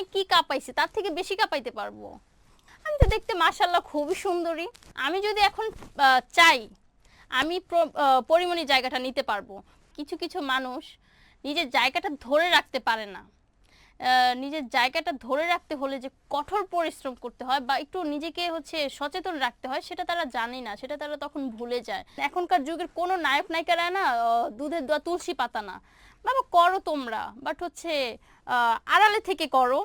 মানে কি কাঁপাইছে? তার থেকে বেশি কাঁপাইতে পারব। আমি তো দেখতে মাশাল্লাহ খুবই সুন্দরী। আমি যদি এখন চাই, আমি প্র- পরিমণি জায়গাটা নিতে পারব। কিছু কিছু মানুষ নিজের জায়গাটা ধরে রাখতে পারে না। নিজের জায়গাটা ধরে রাখতে হলে যে কঠোর পরিশ্রম করতে হয় বা একটু নিজেকে হচ্ছে সচেতন রাখতে হয়, সেটা তারা জানে না, সেটা তারা তখন ভুলে যায়। এখনকার যুগের কোনো নায়ক নায়িকারা না দুধের দোয়া তুলসী পাতা না। বাবা করো তোমরা বাট হচ্ছে আড়ালে থেকে করো।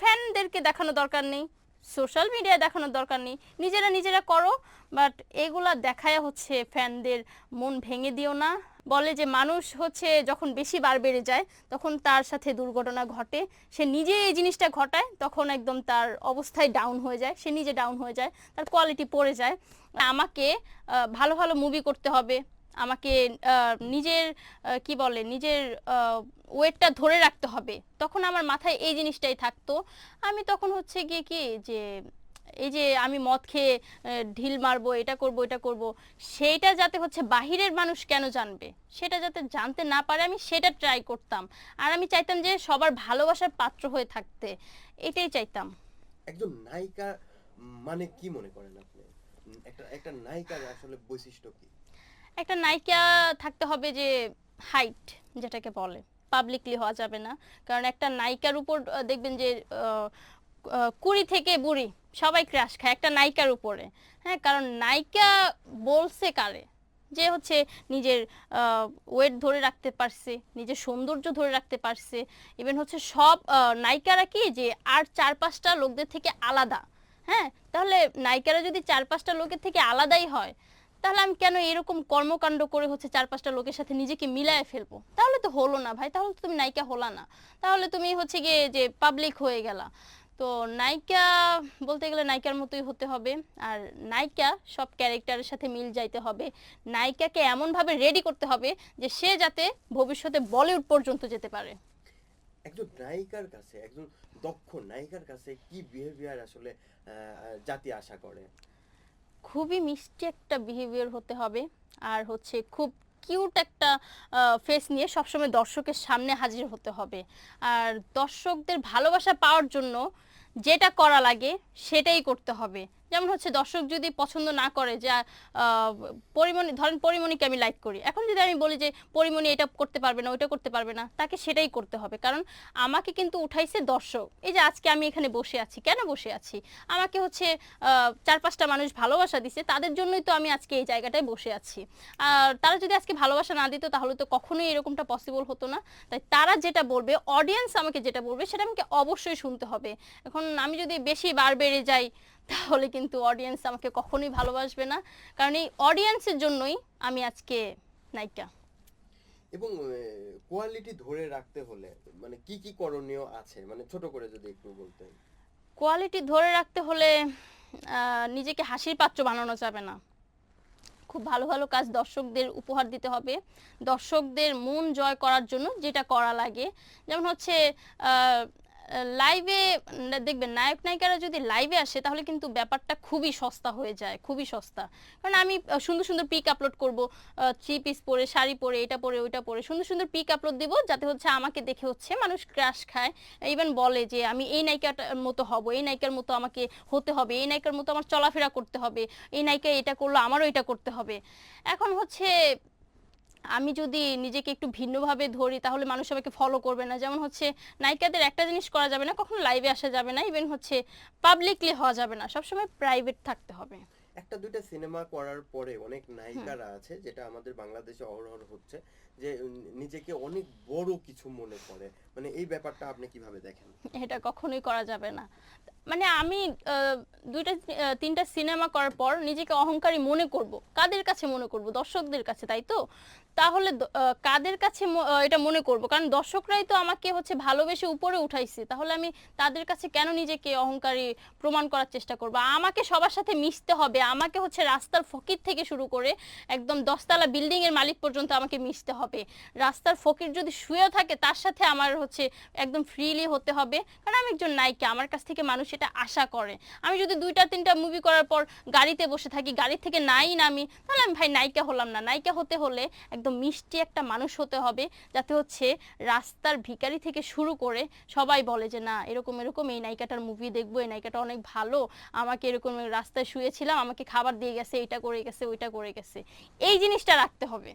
ফ্যানদেরকে দেখানো দরকার নেই সোশ্যাল মিডিয়ায় দেখানোর দরকার নেই, নিজেরা নিজেরা করো বাট এগুলা দেখায় হচ্ছে ফ্যানদের মন ভেঙে দিও না। বলে যে মানুষ হচ্ছে যখন বেশি বার বেড়ে যায়, তখন তার সাথে দুর্ঘটনা ঘটে, সে নিজে এই জিনিসটা ঘটায়, তখন একদম তার অবস্থায় ডাউন হয়ে যায়, সে নিজে ডাউন হয়ে যায়, তার কোয়ালিটি পড়ে যায়। আমাকে ভালো ভালো মুভি করতে হবে আমাকে নিজের কি বলে, নিজের ওয়েটটা ধরে রাখতে হবে। তখন আমার মাথায় এই জিনিসটাই থাকতো। আমি তখন হচ্ছে গিয়ে কি, যে, এই যে আমি মদ খেয়ে ঢিল মারবো, এটা করব এটা করব, সেইটা যাতে হচ্ছে বাহিরের মানুষ কেন জানবে? সেটা যাতে জানতে না পারে, আমি সেটা ট্রাই করতাম। আর আমি চাইতাম যে সবার ভালোবাসার পাত্র হয়ে থাকতে। এটাই চাইতাম। একজন নায়িকা মানে কি মনে করেন আপনি? একটা একটা নায়িকার আসলে বৈশিষ্ট্য কি? একটা নায়িকা থাকতে হবে যে হাইট যেটাকে বলে। পাবলিকলি হওয়া যাবে না। কারণ একটা নায়িকার উপর দেখবেন যে কুড়ি থেকে বুড়ি সবাই ক্রাশ খায় একটা নায়িকার উপরে। হ্যাঁ কারণ নায়িকা বলছে কারে? যে হচ্ছে নিজের ওয়েট ধরে রাখতে পারছে, নিজের সৌন্দর্য ধরে রাখতে পারছে। ইভেন হচ্ছে সব নায়িকারা কি যে আর চার পাঁচটা লোকদের থেকে আলাদা। হ্যাঁ তাহলে নায়িকারা যদি চার পাঁচটা লোকের থেকে আলাদাই হয় তাহলে আমি কেন এরকম কর্মকাণ্ড করে হচ্ছে চার পাঁচটা লোকের সাথে নিজেকে মিলায় ফেলব? তাহলে তো হলো না ভাই, তাহলে তুমি নায়িকা হলা না। তাহলে তুমি হচ্ছে গিয়ে যে পাবলিক হয়ে গেলা। তো নায়িকা বলতে গেলে নায়িকার মতোই হতে হবে। আর নায়িকা সব ক্যারেক্টারের সাথে মিল যাইতে হবে। নায়িকাকে এমনভাবে রেডি করতে হবে যে সে যাতে ভবিষ্যতে বলিউড পর্যন্ত যেতে পারে। একজন নায়িকার কাছে, একজন দক্ষ নায়িকার কাছে কি বিহেভিয়ার আসলে জাতি আশা করে? খুবই মিষ্টি একটা বিহেভিয়ার হতে হবে। আর হচ্ছে খুব কিউট একটা ফেস নিয়ে সবসময় দর্শকের সামনে হাজির হতে হবে। আর দর্শকদের ভালোবাসা পাওয়ার জন্য যেটা করা লাগে সেটাই করতে হবে। যেমন হচ্ছে দর্শক যদি পছন্দ না করে যে পরিমণি, ধরেন পরিমণিকে আমি লাইক করি। এখন যদি আমি বলি যে, পরিমণি এটা করতে পারবে না, ওইটা করতে পারবে না, তাকে সেটাই করতে হবে। কারণ আমাকে কিন্তু উঠাইছে দর্শক। এই যে আজকে আমি এখানে বসে আছি, কেন বসে আছি? আমাকে হচ্ছে চার পাঁচটা মানুষ ভালোবাসা দিছে, তাদের জন্যই তো আমি আজকে এই জায়গাটায় বসে আছি। আর তারা যদি আজকে ভালোবাসা না দিত, তাহলে তো কখনোই এরকমটা পসিবল হতো না। তাই তারা যেটা বলবে অডিয়েন্স আমাকে যেটা বলবে, সেটা আমাকে অবশ্যই শুনতে হবে। এখন আমি যদি বেশি বার বেড়ে যাই তাহলে কিন্তু অডিয়েন্স আমাকে কখনোই ভালোবাসবে না। কারণ এই অডিয়েন্সের জন্যই আমি আজকে নায়িকা। এবং কোয়ালিটি ধরে রাখতে হলে মানে কি কি করণীয় আছে? মানে ছোট করে যদি একটু বলতেন। কোয়ালিটি ধরে রাখতে হলে নিজেকে হাসির পাত্র বানানো যাবে না। খুব ভালো ভালো কাজ দর্শকদের উপহার দিতে হবে। দর্শকদের মন জয় করার জন্য যেটা করা লাগে। যেমন হচ্ছে লাইভে দেখবেন নায়ক নায়িকারা যদি লাইভে আসে, তাহলে কিন্তু ব্যাপারটা খুবই সস্তা হয়ে যায়, খুবই সস্তা। কারণ আমি সুন্দর সুন্দর পিক আপলোড করব থ্রি পিস পরে, শাড়ি পরে, এটা পরে, ওইটা পরে, সুন্দর সুন্দর পিক আপলোড দিব, যাতে হচ্ছে আমাকে দেখে হচ্ছে মানুষ ক্রাশ খায়। ইভেন বলে যে, আমি এই নায়িকাটার মতো হব, এই নায়িকার মতো আমাকে হতে হবে, এই নায়িকার মতো আমার চলাফেরা করতে হবে, এই নায়িকা এটা করল, আমারও এটা করতে হবে। এখন হচ্ছে আমি যদি নিজেকে একটু ভিন্নভাবে ধরি তাহলে মানুষ আমাকে ফলো করবে না। যেমন হচ্ছে নায়িকাদের একটা জিনিস করা যাবে না কখনো লাইভে আসা যাবে না ইভেন হচ্ছে পাবলিকলি হওয়া যাবে না। সবসময় প্রাইভেট থাকতে হবে। একটা দুইটা সিনেমা করার পরে অনেক নায়িকারা আছে যেটা আমাদের বাংলাদেশে অহরহ হচ্ছে। যে নিজেকে অনেক বড় কিছু মনে করে। মানে এই ব্যাপারটা আপনি কীভাবে দেখেন? এটা কখনোই করা যাবে না। মানে আমি দুইটা তিনটা সিনেমা করার পর নিজেকে অহংকারী মনে করব। কাদের কাছে মনে করব? দর্শকদের কাছে, তাই তো? তাহলে কাদের কাছে এটা মনে করব? কারণ দর্শকরাই তো আমাকে হচ্ছে ভালোবেসে উপরে উঠাইছে। তাহলে আমি তাদের কাছে কেন নিজেকে অহংকারী প্রমাণ করার চেষ্টা করব? আমাকে সবার সাথে মিশতে হবে। আমাকে হচ্ছে রাস্তার ফকির থেকে শুরু করে একদম দশতলা বিল্ডিং এর মালিক পর্যন্ত আমাকে মিশতে হবে। হবে। রাস্তার ফকির যদি শুয়েও থাকে, তার সাথে আমার হচ্ছে একদম ফ্রিলি হতে হবে। কারণ আমি একজন নায়িকা, আমার কাছ থেকে মানুষ এটা আশা করে। আমি যদি দুইটা, তিনটা মুভি করার পর গাড়িতে বসে থাকি, গাড়ি থেকে নাই নামি, তাহলে আমি ভাই নায়িকা হলাম না। নায়িকা হতে হলে একদম মিষ্টি একটা মানুষ হতে হবে, যাতে হচ্ছে রাস্তার ভিখারি থেকে শুরু করে সবাই বলে যে, না, এরকম এরকম, এই নায়িকাটার মুভি দেখব, এই নায়িকাটা অনেক ভালো। আমাকে এরকম রাস্তায় শুয়েছিলাম, আমাকে খাবার দিয়ে গেছে, এইটা করে গেছে, ওইটা করে গেছে। এই জিনিসটা রাখতে হবে।